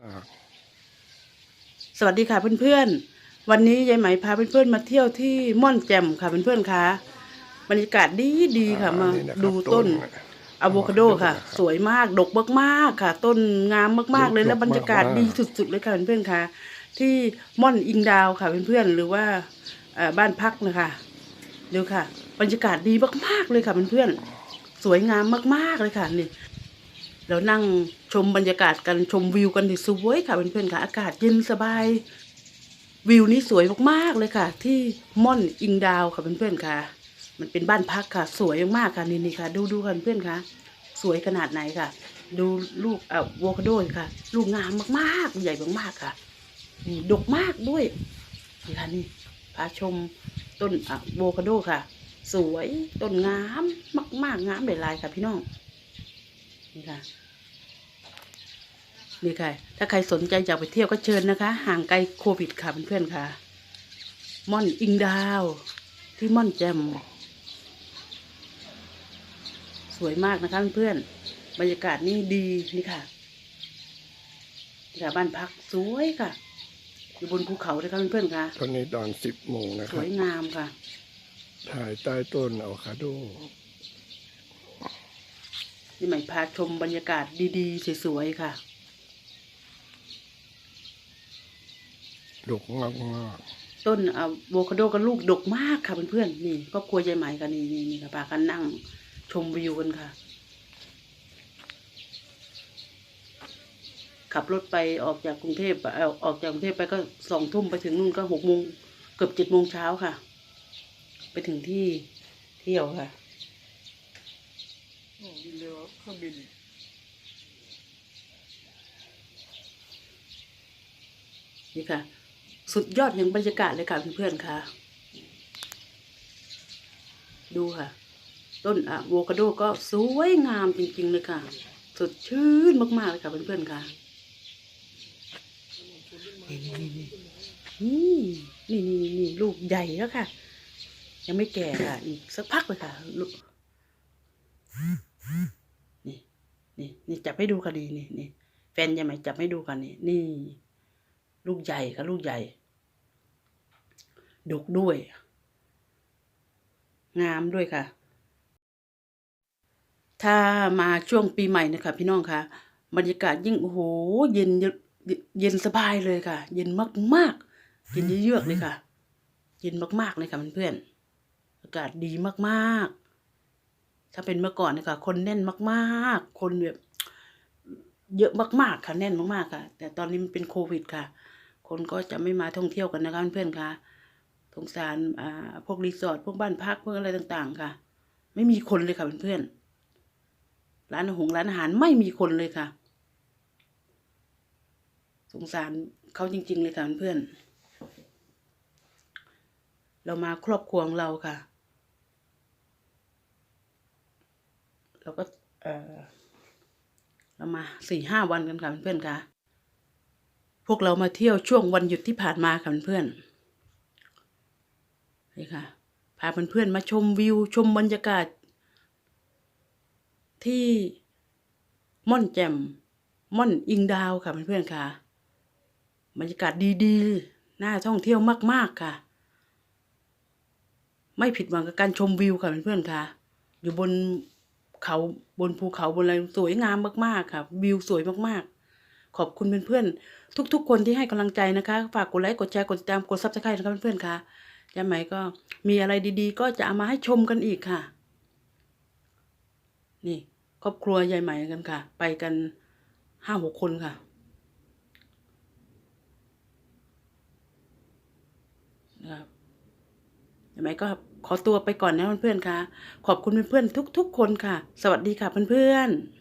อ่าสวัสดีค่ะเพื่อนๆ วันนี้ยายไหมพาเพื่อนๆมาเที่ยวที่ม่อนแจ่มค่ะเพื่อนๆค่ะบรรยากาศดีดีๆค่ะมาอันนี้นะครับดูต้นต้นอะโวคาโดค่ะครับสวยมากดกมากๆค่ะ ต้นงามมากๆเลยดกแล้วบรรยากาศมากๆดีสุดๆเลยค่ะเพื่อนๆค่ะที่ม่อนอิงดาวค่ะเพื่อนๆหรือว่าเอ่อบ้านพักนะคะดูค่ะ บรรยากาศดีมากๆเลยค่ะเพื่อนๆสวยงามมากๆเลยค่ะนี่เรานั่ง ชมบรรยากาศกันชมวิวกันสวยค่ะเพื่อนๆค่ะ อากาศเย็นสบาย วิวนี้สวยมากๆเลยค่ะ ที่ม่อนอิงดาวค่ะเพื่อนๆค่ะ มันเป็นบ้านพักค่ะ สวยมากๆค่ะนี่นี่ค่ะ ดูดูค่ะเพื่อนค่ะ สวยขนาดไหนค่ะ ดูลูกอะโวคาโดค่ะ ลูกงามมากๆ ใหญ่มากๆค่ะนี่ดกมากด้วยนี่ค่ะนี่พาชมต้นอะโวคาโดค่ะ สวยต้นงามมาก ๆงามหลายๆค่ะ พี่น้องนี่ค่ะ นี่ค่ะ ถ้าใครสนใจอยากไปเที่ยวก็เชิญนะคะ ห่างไกลโควิดค่ะเพื่อนๆค่ะ ม่อนอิงดาว ที่ม่อนแจมสวยมากนะคะเพื่อนๆบรรยากาศนี่ดีนี่ค่ะนี่ค่ะบ้านพักสวยค่ะ อยู่บนภูเขาเลยค่ะเพื่อนๆค่ะ ตอนนี้ตอนสิบโมงนะสครัวบยงามค่ะ ถ่ายใต้ต้นอะโวคาโด นี่หมายพาชมบรรยากาศดีๆ สวยๆค่ะ ดกมากมากต้นอะโวคาโดก็ลูกดกมากค่ะเพื่อนๆนี่ครอบครัวยายไหมกันนี่นี่นี่ค่ะพากันนั่งชมวิวกันค่ะ ขับรถไปออกจากกรุงเทพเอ่อออกจากกรุงเทพไปก็สองทุ่มไปถึงนู่นก็หกโมงเกือบเจ็ดโมงเช้าค่ะ ไปถึงที่เที่ยวค่ะบินเรือเครื่องบินนี่ค่ะ สุดยอดแห่งบรรยากาศเลยค่ะเพื่อนๆค่ะ ดูค่ะ ต้นอะโวคาโดก็สวยงามจริงๆเลยค่ะ สดชื่นมากๆเลยค่ะเพื่อนๆค่ะนี่นี่นี่นี่นี่ลูกใหญ่แล้วค่ะ ยังไม่แก่ค่ะ อีกสักพักเลยค่ะลูกนี่นี่นี่จับให้ดูค่ะดีนี่นี่แฟนยังไหมจับให้ดูกันนี่นี่ลูกใหญ่ค่ะลูกใหญ่ ดกด้วย งามด้วยค่ะ ถ้ามาช่วงปีใหม่นะคะพี่น้องคะบรรยากาศยิ่งโอ้โหเย็นเย็นเย็นสบายเลยค่ะ เย็นมากๆเย็นเยือกเลยค่ะ เย็นมากๆเลยค่ะเพื่อนๆอากาศดีมากๆ ถ้าเป็นเมื่อก่อนนะคะคนแน่นมากๆ คนแบบเยอะมากๆค่ะแน่นมากๆค่ะ แต่ตอนนี้มันเป็นโควิดค่ะ คนก็จะไม่มาท่องเที่ยวกันนะคะเพื่อนๆค่ะ สงสารอ่าพวกรีสอร์ทพวกบ้านพักพวกอะไรต่างๆ ค่ะ ไม่มีคนเลยค่ะเพื่อนๆร้านอาหงร้านอาหารไม่มีคนเลยค่ะ สงสารเขาจริง ๆ เลยค่ะเพื่อนๆเรามาครอบครัวของเราค่ะ เราก็เออเรามาสี่ห้าวันกันค่ะเพื่อนๆค่ะพวกเรามาเที่ยวช่วงวันหยุดที่ผ่านมาค่ะเพื่อนๆ นี่ค่ะ พาเพื่อนๆมาชมวิวชมบรรยากาศ ที่ม่อนแจ่มม่อนอิงดาวค่ะเพื่อนๆค่ะ บรรยากาศดีๆ น่าท่องเที่ยวมากๆค่ะ ไม่ผิดหวังกับการชมวิวค่ะเพื่อนๆค่ะ อยู่บนเขาบนภูเขาบนอะไรสวยงามมากๆค่ะ วิวสวยมากๆ ขอบคุณเพื่อนๆทุก ๆ คนที่ให้กำลังใจนะคะ ฝากกดไลค์กดแชร์กดติดตามกดซับสไครต์นะคะเพื่อนๆค่ะ ยายไหมก็มีอะไรดีๆ ก็จะเอามาให้ชมกันอีกค่ะ นี่ครอบครัวยายไหมกันค่ะ ไปกันห้าหกคนค่ะ นะครับยายไหมก็ขอตัวไปก่อนนะเพื่อนๆค่ะ ขอบคุณเพื่อนๆทุก ๆ คนค่ะ สวัสดีค่ะเพื่อนๆ